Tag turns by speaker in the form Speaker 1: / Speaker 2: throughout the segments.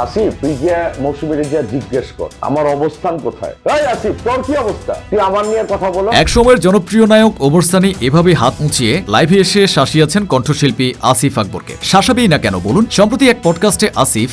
Speaker 1: আসিফ, তুই জিজ্ঞেস কর, আমার অবস্থান কোথায়? এই আসিফ, তোর কি অবস্থা? তুই আমার নিয়ে কথা
Speaker 2: জনপ্রিয় নায়ক এভাবে হাত উঁচিয়ে লাইভে এসে কণ্ঠশিল্পী আসিফ আকবরকে। শাসাবেই না কেন বলুন, সম্প্রতি এক পডকাস্টে আসিফ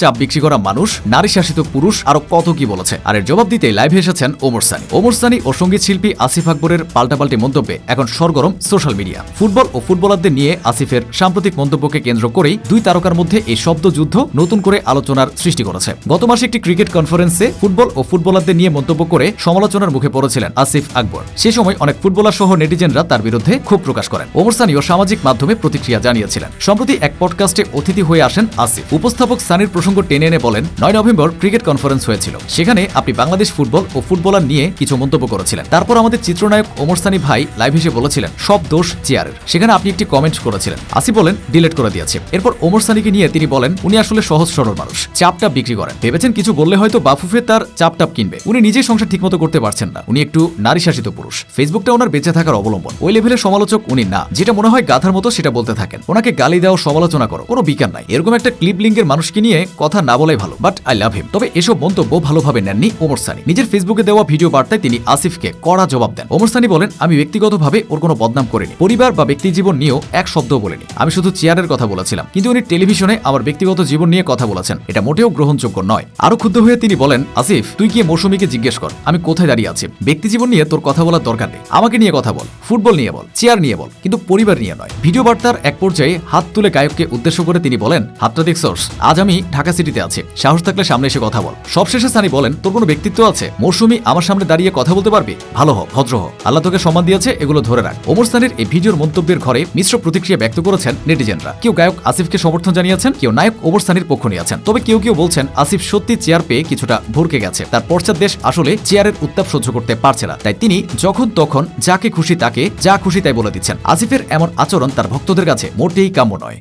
Speaker 2: চাপ বিক্রি করা মানুষ, নারী শাসিত পুরুষ আরও কত কি বলেছে, আর এর জবাব দিতে লাইভে এসেছেন ওমর সানি ওমর সানি ও সংগীত শিল্পী আসিফ আকবরের পাল্টাপাল্টি মন্তব্যে এখন সরগরম সোশ্যাল মিডিয়া। ফুটবল ও ফুটবলারদের নিয়ে আসিফের সাম্প্রতিক মন্তব্যকে কেন্দ্র করেই দুই তারকার মধ্যে এই শব্দ যুদ্ধ নতুন করে আলোচনার সৃষ্টি করেছে। গত মাসে একটি ক্রিকেট কনফারেন্সে ফুটবল ও ফুটবলারদের নিয়ে মন্তব্য করে সমালোচনার মুখে পড়েছিলেন আসিফ আকবর। সে সময় অনেক ফুটবলার সহ নেটিজেনরা তার বিরুদ্ধে ক্ষোভ প্রকাশ করেন। ওমর সানিও সামাজিক মাধ্যমে প্রতিক্রিয়া জানিয়েছিলেন। সম্প্রতি এক পডকাস্টে অতিথি হয়ে আসেন আসিফ। উপস্থাপক সানির প্রসঙ্গ টেনে এনে বলেন, নয় নভেম্বর ক্রিকেট কনফারেন্স হয়েছিল। সেখানে আপনি বাংলাদেশ ফুটবল ও ফুটবলার নিয়ে কিছু মন্তব্য করেছিলেন। তারপর আমাদের চিত্রনায়ক ওমর সানি ভাই লাইভ এসে বলেছিলেন, সব দোষ চেয়ারের। সেখানে আপনি একটি কমেন্ট করেছিলেন। আসিফ বলেন, ডিলিট করে দিয়েছে। এরপর ওমর সানিকে নিয়ে তিনি বলেন, উনি আসলে সহজ সরল মানুষ। চাপটা বিক্রি করেন। ভেবেছেন কিছু বললে হয়তো বাফুফে তার চাপটাপ কিনবে। উনি নিজেই সংসার ঠিকমতো করতে পারছেন না। উনি একটু নারী শাসিত পুরুষ। ফেসবুকটা ওনার বেঁচে থাকার অবলম্বন। ওই লেভেলের সমালোচক উনি না। যেটা মনে হয় গাধার মতো সেটা বলতে থাকেন। ওনাকে গালি দেওয়া সমালোচনা করো কোনো বিজ্ঞান নাই। এরকম একটা ক্লিপ লিঙ্কের মানুষকে নিয়ে কথা না বলাই ভালো। But I love him. তবে এসব মন্তব্য ভালোভাবে নেননি ওমর সানি। নিজের ফেসবুকে দেওয়া ভিডিও বার্তায় তিনি আসিফকে কড়া জবাব দেন। ওমর সানি বলেন, আমি ব্যক্তিগতভাবে ওর কোনো বদনাম করিনি। পরিবার বা ব্যক্তি জীবন নিয়েও এক শব্দও বলিনি। আমি শুধু চেয়ারের কথা বলেছিলাম। কিন্তু উনি টেলিভিশনে আমার ব্যক্তিগত জীবন নিয়ে কথা বলেছেন। এটা মোটেও গ্রহণযোগ্য নয়। আরও ক্ষুব্ধ হয়ে তিনি বলেন, আসিফ, তুই গিয়ে মৌসুমীকে জিজ্ঞেস কর। আমি কোথায় দাঁড়িয়ে আছি? ব্যক্তি জীবন নিয়ে তোর কথা বলার দরকার নেই। আমাকে নিয়ে কথা বল, ফুটবল নিয়ে বল, চেয়ার নিয়ে বল, কিন্তু পরিবার নিয়ে নয়। ভিডিও বার্তার এক পর্যায়ে হাত তুলে গায়ককে উদ্দেশ্য করে তিনি বলেন হাতটা দেখছস আজ আমি ঢাকা সিটিতে আছি। সাহস থাকলে সামনে এসে কথা বল। সবশেষে সানি বলেন, তোর কোনো ব্যক্তিত্ব আছে? মৌসুমী আমার সামনে দাঁড়িয়ে কথা বলতে পারবে? ভালো হ, ভদ্র হ। আল্লাহ তোকে সম্মান দিয়েছে, এগুলো ধরে রাখ। ওমর সানির এই ভিডিওর মন্তব্যের ঘরে মিশ্র প্রতিক্রিয়া ব্যক্ত করেছেন নেটিজেনরা। কেউ গায়ক আসিফকে সমর্থন জানিয়েছেন, কেউ নায়ক ওমর সানির পক্ষ নিয়েছেন। তবে কেউ কেউ বলছেন আসিফ সত্যি চেয়ার পেয়ে কিছুটা ভরকে গেছে। তার পশ্চাৎ দেশ আসলে চেয়ারের উত্তাপ সহ্য করতে পারছে না। তাই তিনি যখন তখন যাকে খুশি তাকে যা খুশি তাই বলে দিচ্ছেন। আসিফের এমন আচরণ তার ভক্তদের কাছে মোটেই কাম্য নয়।